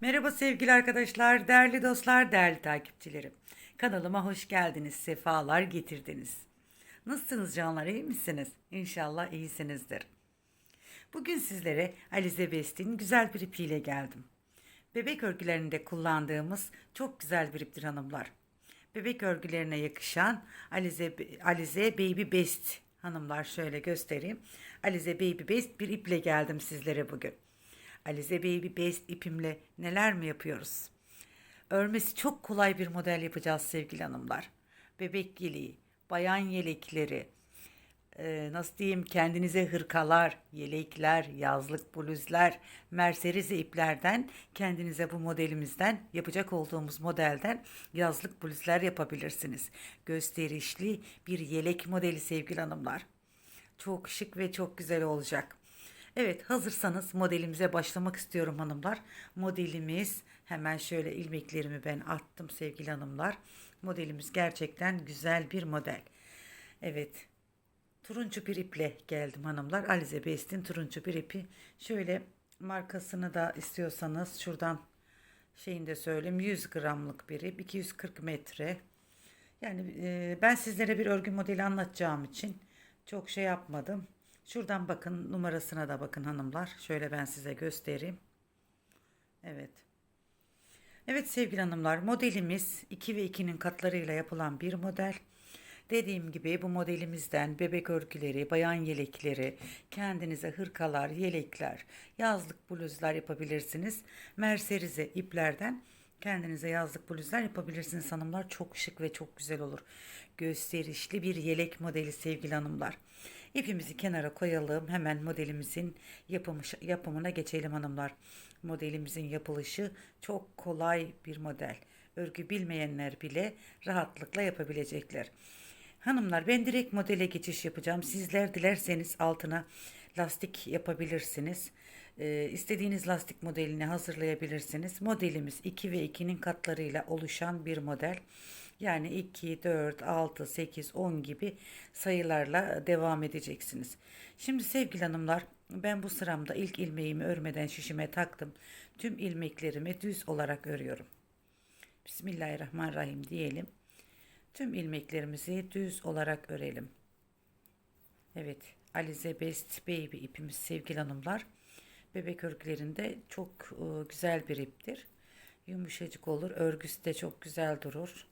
Merhaba sevgili arkadaşlar, değerli dostlar, değerli takipçilerim. Kanalıma hoş geldiniz, sefalar getirdiniz. Nasılsınız canlar, iyi misiniz? İnşallah iyisinizdir. Bugün sizlere Alize Best'in güzel bir ipiyle geldim. Bebek örgülerinde kullandığımız çok güzel bir iptir hanımlar. Bebek örgülerine yakışan Alize, Alize Baby Best hanımlar şöyle göstereyim. Alize Baby Best bir iple geldim sizlere bugün. Alize Baby Best ipimle neler mi yapıyoruz? Örmesi çok kolay bir model yapacağız sevgili hanımlar. Bebek yeleği, bayan yelekleri, e, nasıl diyeyim kendinize hırkalar, yelekler, yazlık bluzlar, merserize iplerden kendinize bu modelimizden yapacak olduğumuz modelden yazlık bluzlar yapabilirsiniz. Gösterişli bir yelek modeli sevgili hanımlar. Çok şık ve çok güzel olacak. Evet hazırsanız modelimize başlamak istiyorum hanımlar. Modelimiz hemen şöyle ilmeklerimi ben attım sevgili hanımlar. Modelimiz gerçekten güzel bir model. Evet turuncu bir iple geldim hanımlar. Alize Best'in turuncu bir ipi. Şöyle markasını da istiyorsanız şuradan şeyini de söyleyeyim 100 gramlık bir ip 240 metre. Yani e, ben sizlere bir örgü modeli anlatacağım için çok şey yapmadım. Şuradan bakın numarasına da bakın hanımlar. Şöyle ben size göstereyim. Evet. Evet sevgili hanımlar modelimiz 2 ve 2'nin katlarıyla yapılan bir model. Dediğim gibi bu modelimizden bebek örgüleri, bayan yelekleri, kendinize hırkalar, yelekler, yazlık bluzlar yapabilirsiniz. Merserize iplerden kendinize yazlık bluzlar yapabilirsiniz hanımlar. Çok şık ve çok güzel olur. Gösterişli bir yelek modeli sevgili hanımlar. İpimizi kenara koyalım. Hemen modelimizin yapımı, yapımına geçelim hanımlar. Modelimizin yapılışı çok kolay bir model. Örgü bilmeyenler bile rahatlıkla yapabilecekler. Hanımlar ben direkt modele geçiş yapacağım. Sizler dilerseniz altına lastik yapabilirsiniz. Ee, istediğiniz lastik modelini hazırlayabilirsiniz. Modelimiz 2 ve 2'nin katlarıyla oluşan bir model. Yani 2, 4, 6, 8, 10 gibi sayılarla devam edeceksiniz. Şimdi sevgili hanımlar ben bu sıramda ilk ilmeğimi örmeden şişime taktım. Tüm ilmeklerimi düz olarak örüyorum. Bismillahirrahmanirrahim diyelim. Tüm ilmeklerimizi düz olarak örelim. Evet Alize Best Baby ipimiz sevgili hanımlar. Bebek örgülerinde çok e, güzel bir iptir. Yumuşacık olur. Örgüsü de çok güzel durur.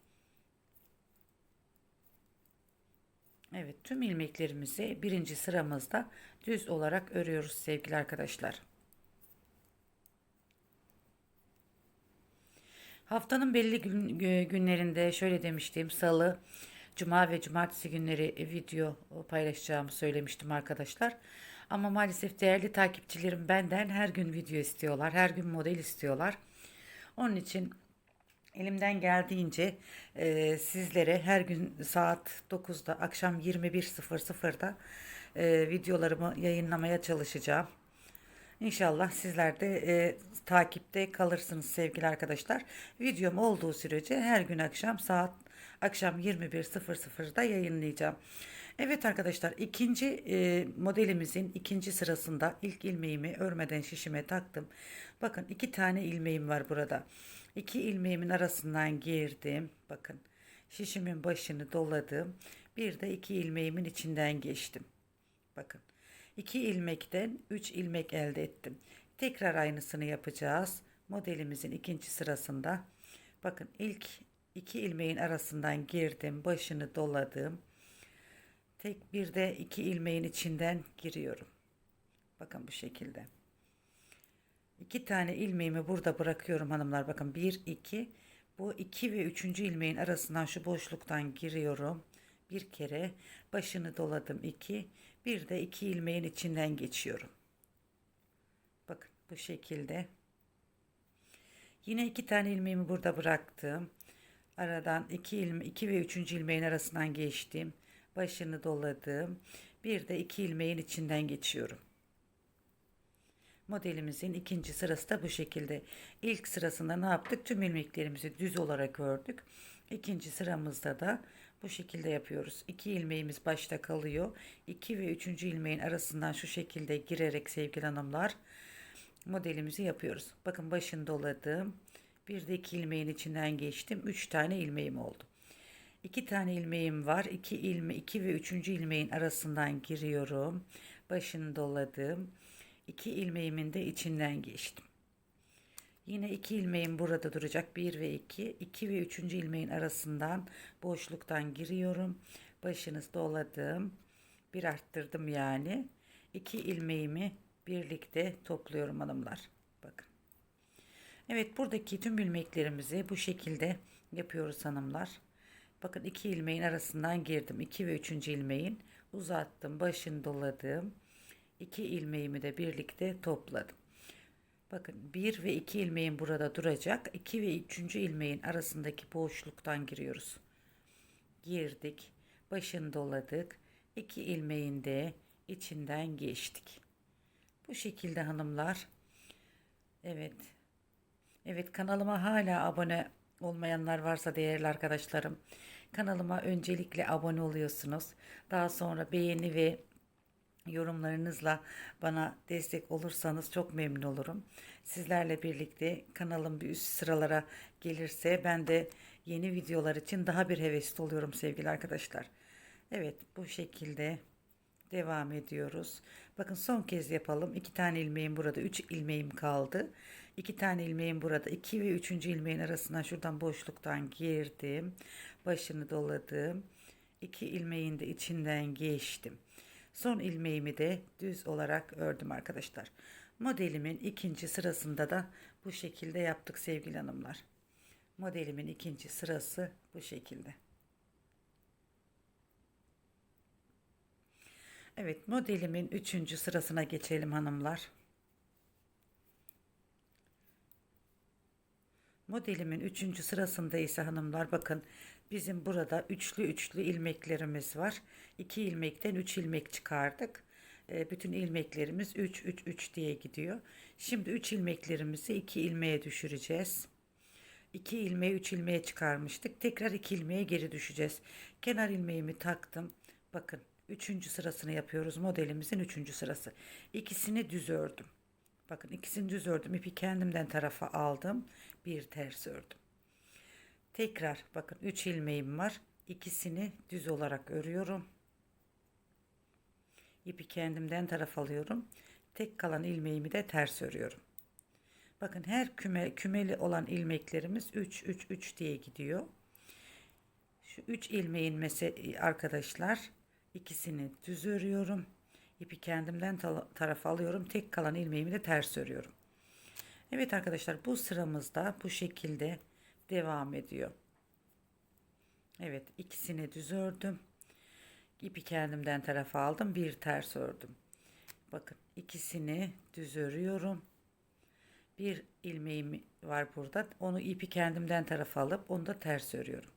Evet tüm ilmeklerimizi birinci sıramızda düz olarak örüyoruz sevgili arkadaşlar. Haftanın belli gün, günlerinde şöyle demiştim salı, cuma ve cumartesi günleri video paylaşacağımı söylemiştim arkadaşlar. Ama maalesef değerli takipçilerim benden her gün video istiyorlar, her gün model istiyorlar. Onun için elimden geldiğince e, sizlere her gün saat 9'da akşam 21.00'da e, videolarımı yayınlamaya çalışacağım. İnşallah sizler de e, takipte kalırsınız sevgili arkadaşlar. Videom olduğu sürece her gün akşam saat akşam 21.00'da yayınlayacağım. Evet arkadaşlar ikinci e, modelimizin ikinci sırasında ilk ilmeğimi örmeden şişime taktım. Bakın iki tane ilmeğim var burada. İki ilmeğimin arasından girdim. Bakın şişimin başını doladım. Bir de iki ilmeğimin içinden geçtim. Bakın 2 ilmekten 3 ilmek elde ettim. Tekrar aynısını yapacağız. Modelimizin ikinci sırasında. Bakın ilk iki ilmeğin arasından girdim. Başını doladım. Tek bir de iki ilmeğin içinden giriyorum. Bakın bu şekilde. İki tane ilmeğimi burada bırakıyorum hanımlar. Bakın bir iki. Bu iki ve üçüncü ilmeğin arasından şu boşluktan giriyorum. Bir kere başını doladım iki. Bir de iki ilmeğin içinden geçiyorum. Bakın bu şekilde. Yine iki tane ilmeğimi burada bıraktım. Aradan iki ilme, iki ve üçüncü ilmeğin arasından geçtim. Başını doladım. Bir de iki ilmeğin içinden geçiyorum. Modelimizin ikinci sırası da bu şekilde. İlk sırasında ne yaptık? Tüm ilmeklerimizi düz olarak ördük. İkinci sıramızda da bu şekilde yapıyoruz. İki ilmeğimiz başta kalıyor. İki ve üçüncü ilmeğin arasından şu şekilde girerek sevgili hanımlar modelimizi yapıyoruz. Bakın başını doladım. Bir de iki ilmeğin içinden geçtim. Üç tane ilmeğim oldu. İki tane ilmeğim var. İki ilme, iki ve üçüncü ilmeğin arasından giriyorum. Başını doladım. İki ilmeğimin de içinden geçtim. Yine iki ilmeğim burada duracak. Bir ve iki. İki ve üçüncü ilmeğin arasından boşluktan giriyorum. Başını doladım. Bir arttırdım yani. İki ilmeğimi birlikte topluyorum hanımlar. Bakın. Evet buradaki tüm ilmeklerimizi bu şekilde yapıyoruz hanımlar. Bakın iki ilmeğin arasından girdim. 2 ve 3. ilmeğin uzattım. Başını doladım. 2 ilmeğimi de birlikte topladım. Bakın 1 ve 2 ilmeğin burada duracak. 2 ve 3. ilmeğin arasındaki boşluktan giriyoruz. Girdik. Başını doladık. 2 ilmeğin de içinden geçtik. Bu şekilde hanımlar. Evet. Evet kanalıma hala abone olmayanlar varsa değerli arkadaşlarım kanalıma öncelikle abone oluyorsunuz. Daha sonra beğeni ve yorumlarınızla bana destek olursanız çok memnun olurum. Sizlerle birlikte kanalım bir üst sıralara gelirse ben de yeni videolar için daha bir hevesli oluyorum sevgili arkadaşlar. Evet bu şekilde devam ediyoruz. Bakın son kez yapalım. İki tane ilmeğim burada. Üç ilmeğim kaldı. İki tane ilmeğim burada. iki ve üçüncü ilmeğin arasına şuradan boşluktan girdim. Başını doladım. İki ilmeğin de içinden geçtim. Son ilmeğimi de düz olarak ördüm arkadaşlar. Modelimin ikinci sırasında da bu şekilde yaptık sevgili hanımlar. Modelimin ikinci sırası bu şekilde. Evet modelimin üçüncü sırasına geçelim hanımlar. Modelimin üçüncü sırasında ise hanımlar bakın bizim burada üçlü üçlü ilmeklerimiz var. İki ilmekten üç ilmek çıkardık. E, bütün ilmeklerimiz 3 3 3 diye gidiyor. Şimdi 3 ilmeklerimizi 2 ilmeğe düşüreceğiz. 2 ilmeği 3 ilmeğe çıkarmıştık. Tekrar 2 ilmeğe geri düşeceğiz. Kenar ilmeğimi taktım. Bakın Üçüncü sırasını yapıyoruz. Modelimizin üçüncü sırası. İkisini düz ördüm. Bakın ikisini düz ördüm. İpi kendimden tarafa aldım. Bir ters ördüm. Tekrar bakın 3 ilmeğim var. İkisini düz olarak örüyorum. İpi kendimden taraf alıyorum. Tek kalan ilmeğimi de ters örüyorum. Bakın her küme, kümeli olan ilmeklerimiz 3 3 3 diye gidiyor. Şu 3 ilmeğin mesela arkadaşlar ikisini düz örüyorum. İpi kendimden tarafa alıyorum. Tek kalan ilmeğimi de ters örüyorum. Evet arkadaşlar bu sıramızda bu şekilde devam ediyor. Evet ikisini düz ördüm. İpi kendimden tarafa aldım. Bir ters ördüm. Bakın ikisini düz örüyorum. Bir ilmeğim var burada. Onu ipi kendimden tarafa alıp onu da ters örüyorum.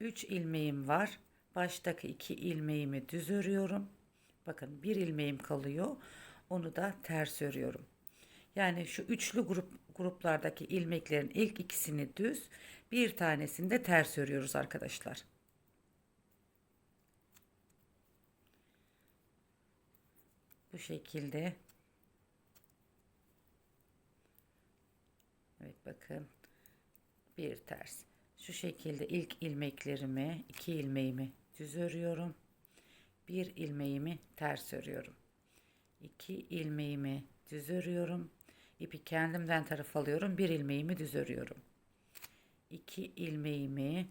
3 ilmeğim var. Baştaki iki ilmeğimi düz örüyorum. Bakın bir ilmeğim kalıyor. Onu da ters örüyorum. Yani şu üçlü grup gruplardaki ilmeklerin ilk ikisini düz, bir tanesini de ters örüyoruz arkadaşlar. Bu şekilde. Evet bakın. Bir ters. Şu şekilde ilk ilmeklerimi, iki ilmeğimi düz örüyorum. Bir ilmeğimi ters örüyorum. İki ilmeğimi düz örüyorum. İpi kendimden taraf alıyorum. Bir ilmeğimi düz örüyorum. İki ilmeğimi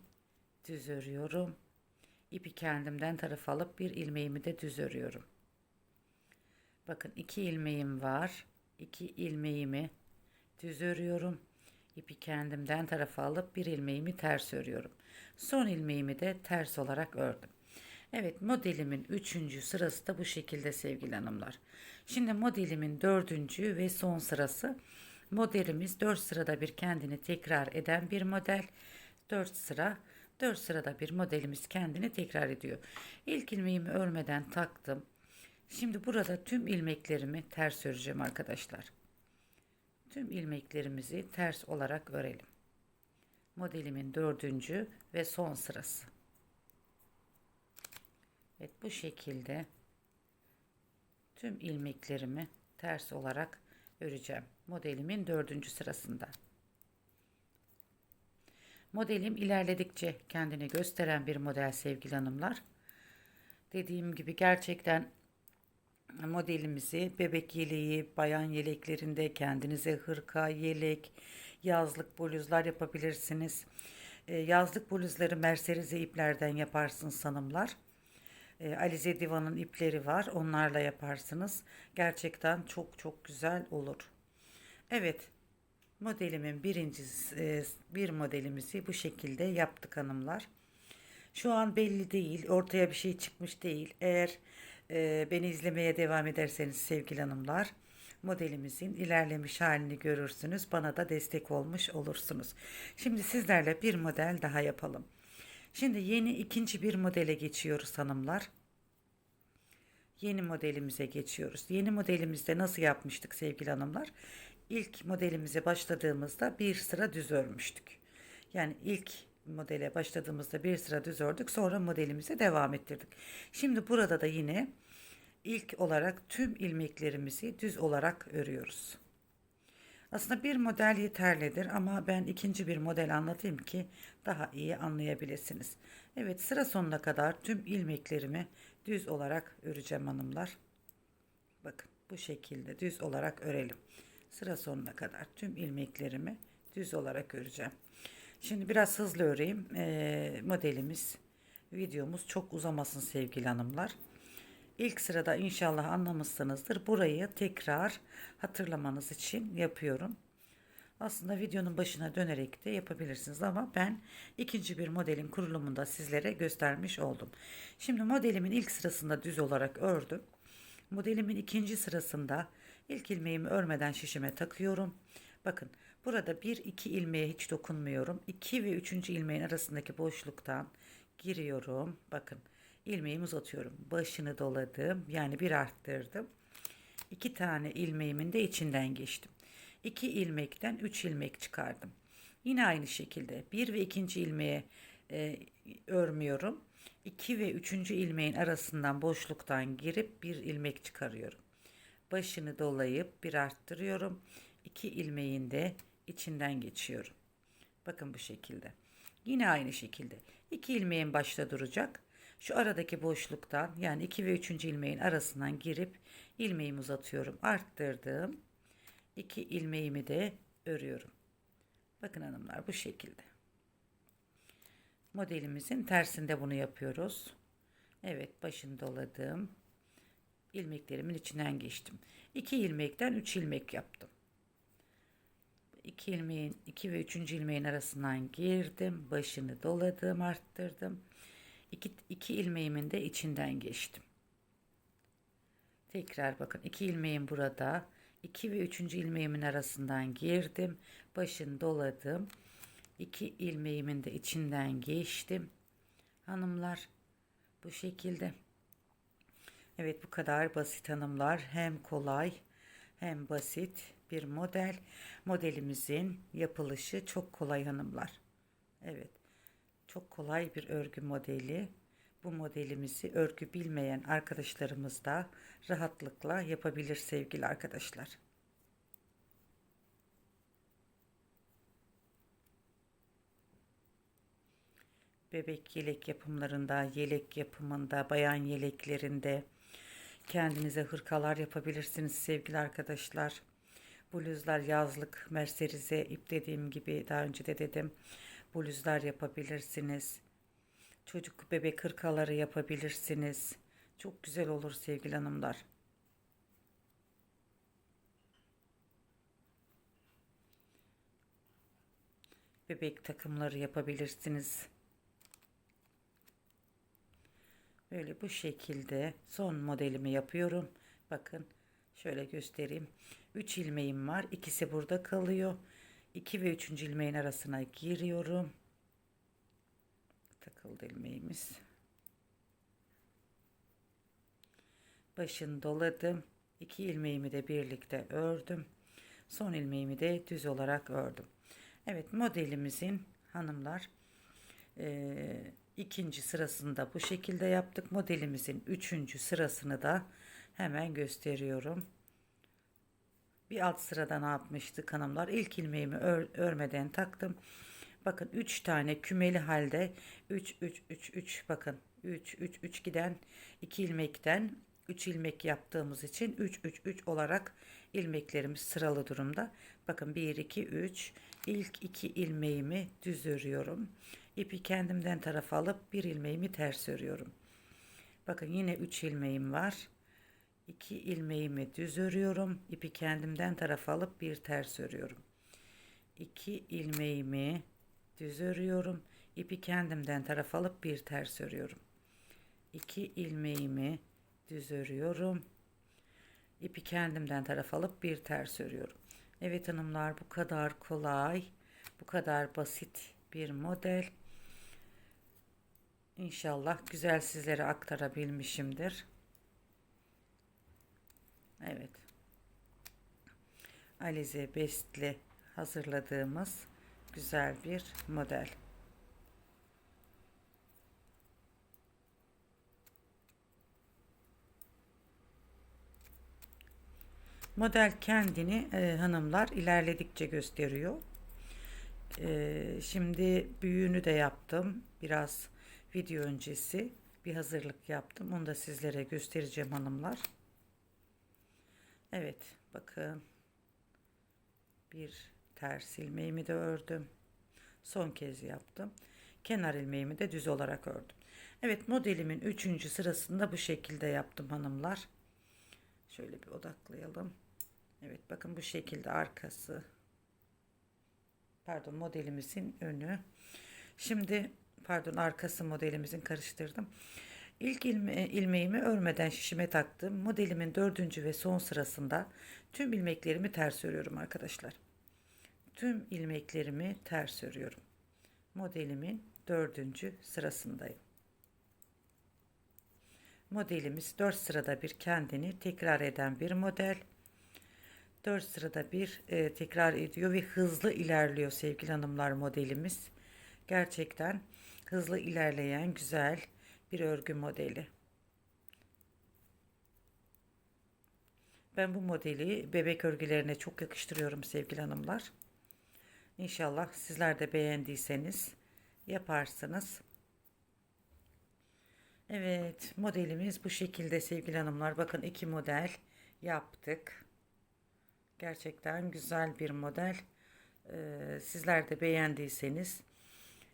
düz örüyorum. İpi kendimden taraf alıp bir ilmeğimi de düz örüyorum. Bakın iki ilmeğim var. İki ilmeğimi düz örüyorum. İpi kendimden tarafa alıp bir ilmeğimi ters örüyorum. Son ilmeğimi de ters olarak ördüm. Evet modelimin üçüncü sırası da bu şekilde sevgili hanımlar. Şimdi modelimin dördüncü ve son sırası. Modelimiz dört sırada bir kendini tekrar eden bir model. Dört sıra dört sırada bir modelimiz kendini tekrar ediyor. İlk ilmeğimi örmeden taktım. Şimdi burada tüm ilmeklerimi ters öreceğim arkadaşlar. Tüm ilmeklerimizi ters olarak örelim. Modelimin dördüncü ve son sırası. Evet bu şekilde tüm ilmeklerimi ters olarak öreceğim. Modelimin dördüncü sırasında. Modelim ilerledikçe kendini gösteren bir model sevgili hanımlar. Dediğim gibi gerçekten modelimizi bebek yeleği, bayan yeleklerinde kendinize hırka, yelek, yazlık bluzlar yapabilirsiniz. E, yazlık bluzları merserize iplerden yaparsınız hanımlar. E, Alize Divan'ın ipleri var. Onlarla yaparsınız. Gerçekten çok çok güzel olur. Evet. Modelimin birinci e, bir modelimizi bu şekilde yaptık hanımlar. Şu an belli değil. Ortaya bir şey çıkmış değil. Eğer e, beni izlemeye devam ederseniz sevgili hanımlar modelimizin ilerlemiş halini görürsünüz. Bana da destek olmuş olursunuz. Şimdi sizlerle bir model daha yapalım. Şimdi yeni ikinci bir modele geçiyoruz hanımlar. Yeni modelimize geçiyoruz. Yeni modelimizde nasıl yapmıştık sevgili hanımlar? İlk modelimize başladığımızda bir sıra düz örmüştük. Yani ilk modele başladığımızda bir sıra düz ördük. Sonra modelimize devam ettirdik. Şimdi burada da yine ilk olarak tüm ilmeklerimizi düz olarak örüyoruz. Aslında bir model yeterlidir ama ben ikinci bir model anlatayım ki daha iyi anlayabilirsiniz. Evet sıra sonuna kadar tüm ilmeklerimi düz olarak öreceğim hanımlar. Bakın bu şekilde düz olarak örelim. Sıra sonuna kadar tüm ilmeklerimi düz olarak öreceğim. Şimdi biraz hızlı öreyim. Ee, modelimiz, videomuz çok uzamasın sevgili hanımlar. İlk sırada inşallah anlamışsınızdır. Burayı tekrar hatırlamanız için yapıyorum. Aslında videonun başına dönerek de yapabilirsiniz ama ben ikinci bir modelin kurulumunda sizlere göstermiş oldum. Şimdi modelimin ilk sırasında düz olarak ördüm. Modelimin ikinci sırasında ilk ilmeğimi örmeden şişime takıyorum. Bakın burada bir iki ilmeğe hiç dokunmuyorum. 2 ve 3. ilmeğin arasındaki boşluktan giriyorum. Bakın ilmeğimi uzatıyorum. Başını doladım. Yani bir arttırdım. İki tane ilmeğimin de içinden geçtim. 2 ilmekten 3 ilmek çıkardım. Yine aynı şekilde 1 ve 2. ilmeğe e, örmüyorum. 2 ve 3. ilmeğin arasından boşluktan girip bir ilmek çıkarıyorum. Başını dolayıp bir arttırıyorum. 2 ilmeğin de içinden geçiyorum. Bakın bu şekilde. Yine aynı şekilde. 2 ilmeğin başta duracak. Şu aradaki boşluktan yani 2 ve 3. ilmeğin arasından girip ilmeğimi uzatıyorum. Arttırdım. 2 ilmeğimi de örüyorum. Bakın hanımlar bu şekilde. Modelimizin tersinde bunu yapıyoruz. Evet başını doladım. ilmeklerimin içinden geçtim. 2 ilmekten 3 ilmek yaptım. 2 ilmeğin 2 ve 3. ilmeğin arasından girdim. Başını doladım, arttırdım. 2 2 ilmeğimin de içinden geçtim. Tekrar bakın 2 ilmeğim burada. 2 ve 3. ilmeğimin arasından girdim. Başını doladım. 2 ilmeğimin de içinden geçtim. Hanımlar bu şekilde. Evet bu kadar basit hanımlar. Hem kolay hem basit bir model. Modelimizin yapılışı çok kolay hanımlar. Evet. Çok kolay bir örgü modeli. Bu modelimizi örgü bilmeyen arkadaşlarımız da rahatlıkla yapabilir sevgili arkadaşlar. Bebek yelek yapımlarında, yelek yapımında, bayan yeleklerinde kendinize hırkalar yapabilirsiniz sevgili arkadaşlar. Bluzlar yazlık, merserize ip dediğim gibi daha önce de dedim. Bluzlar yapabilirsiniz. Çocuk bebek hırkaları yapabilirsiniz. Çok güzel olur sevgili hanımlar. Bebek takımları yapabilirsiniz. Böyle bu şekilde son modelimi yapıyorum. Bakın şöyle göstereyim. 3 ilmeğim var. İkisi burada kalıyor. 2 ve 3. ilmeğin arasına giriyorum. Takıldı ilmeğimiz. Başını doladım. 2 ilmeğimi de birlikte ördüm. Son ilmeğimi de düz olarak ördüm. Evet modelimizin hanımlar e, ikinci sırasında bu şekilde yaptık. Modelimizin üçüncü sırasını da hemen gösteriyorum. Bir alt sırada ne yapmıştık? İlk ilmeğimi ör, örmeden taktım. Bakın 3 tane kümeli halde 3 3 3 3 bakın 3 3 3 giden 2 ilmekten 3 ilmek yaptığımız için 3 3 3 olarak ilmeklerimiz sıralı durumda. Bakın 1 2 3 ilk 2 ilmeğimi düz örüyorum. İpi kendimden tarafa alıp bir ilmeğimi ters örüyorum. Bakın yine 3 ilmeğim var. 2 ilmeğimi düz örüyorum. İpi kendimden tarafa alıp bir ters örüyorum. 2 ilmeğimi düz örüyorum. İpi kendimden tarafa alıp bir ters örüyorum. 2 ilmeğimi düz örüyorum. İpi kendimden tarafa alıp bir ters örüyorum. Evet hanımlar bu kadar kolay, bu kadar basit bir model. İnşallah güzel sizlere aktarabilmişimdir. Evet. Alize Best'le hazırladığımız güzel bir model. Model kendini e, hanımlar ilerledikçe gösteriyor. E, şimdi büyüğünü de yaptım. Biraz video öncesi bir hazırlık yaptım. Onu da sizlere göstereceğim hanımlar. Evet bakın. Bir ters ilmeğimi de ördüm. Son kez yaptım. Kenar ilmeğimi de düz olarak ördüm. Evet modelimin üçüncü sırasında bu şekilde yaptım hanımlar. Şöyle bir odaklayalım. Evet bakın bu şekilde arkası. Pardon modelimizin önü. Şimdi pardon arkası modelimizin karıştırdım. İlk ilme, ilmeğimi örmeden şişime taktım. Modelimin dördüncü ve son sırasında tüm ilmeklerimi ters örüyorum arkadaşlar. Tüm ilmeklerimi ters örüyorum. Modelimin dördüncü sırasındayım. Modelimiz 4 sırada bir kendini tekrar eden bir model. 4 sırada bir e, tekrar ediyor ve hızlı ilerliyor sevgili hanımlar modelimiz. Gerçekten hızlı ilerleyen güzel bir örgü modeli. Ben bu modeli bebek örgülerine çok yakıştırıyorum sevgili hanımlar. İnşallah sizler de beğendiyseniz yaparsınız. Evet modelimiz bu şekilde sevgili hanımlar. Bakın iki model yaptık. Gerçekten güzel bir model. Ee, sizler de beğendiyseniz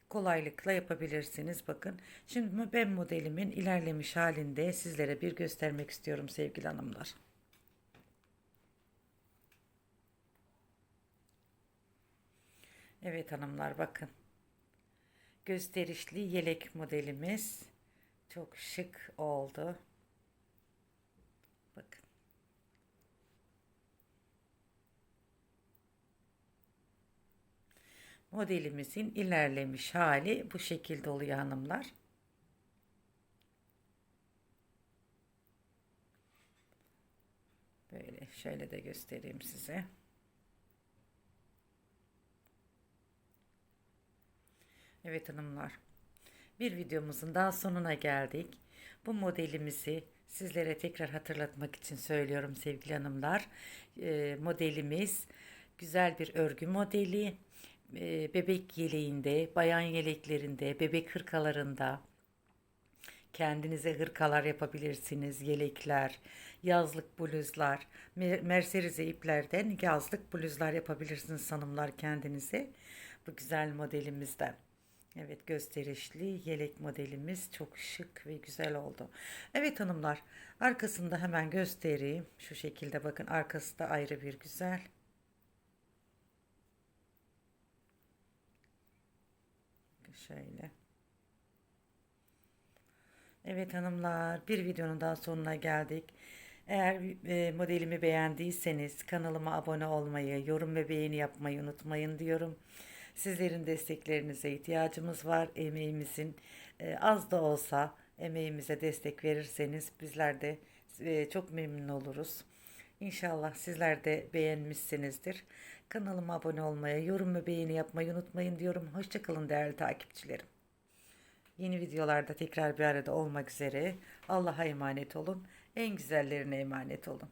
kolaylıkla yapabilirsiniz. Bakın şimdi ben modelimin ilerlemiş halinde sizlere bir göstermek istiyorum sevgili hanımlar. Evet hanımlar bakın. Gösterişli yelek modelimiz çok şık oldu. Bakın. Modelimizin ilerlemiş hali bu şekilde oluyor hanımlar. Böyle şöyle de göstereyim size. Evet hanımlar. Bir videomuzun daha sonuna geldik. Bu modelimizi sizlere tekrar hatırlatmak için söylüyorum sevgili hanımlar. E, modelimiz güzel bir örgü modeli. Bebek yeleğinde, bayan yeleklerinde, bebek hırkalarında kendinize hırkalar yapabilirsiniz. Yelekler, yazlık bluzlar, merserize iplerden yazlık bluzlar yapabilirsiniz hanımlar kendinize. Bu güzel modelimizden. Evet gösterişli yelek modelimiz çok şık ve güzel oldu. Evet hanımlar arkasında hemen göstereyim. Şu şekilde bakın arkası da ayrı bir güzel. Şöyle. Evet hanımlar bir videonun daha sonuna geldik. Eğer e, modelimi beğendiyseniz kanalıma abone olmayı, yorum ve beğeni yapmayı unutmayın diyorum. Sizlerin desteklerinize ihtiyacımız var. Emeğimizin e, az da olsa emeğimize destek verirseniz bizler de e, çok memnun oluruz. İnşallah sizler de beğenmişsinizdir. Kanalıma abone olmayı, yorum ve beğeni yapmayı unutmayın diyorum. Hoşçakalın değerli takipçilerim. Yeni videolarda tekrar bir arada olmak üzere. Allah'a emanet olun. En güzellerine emanet olun.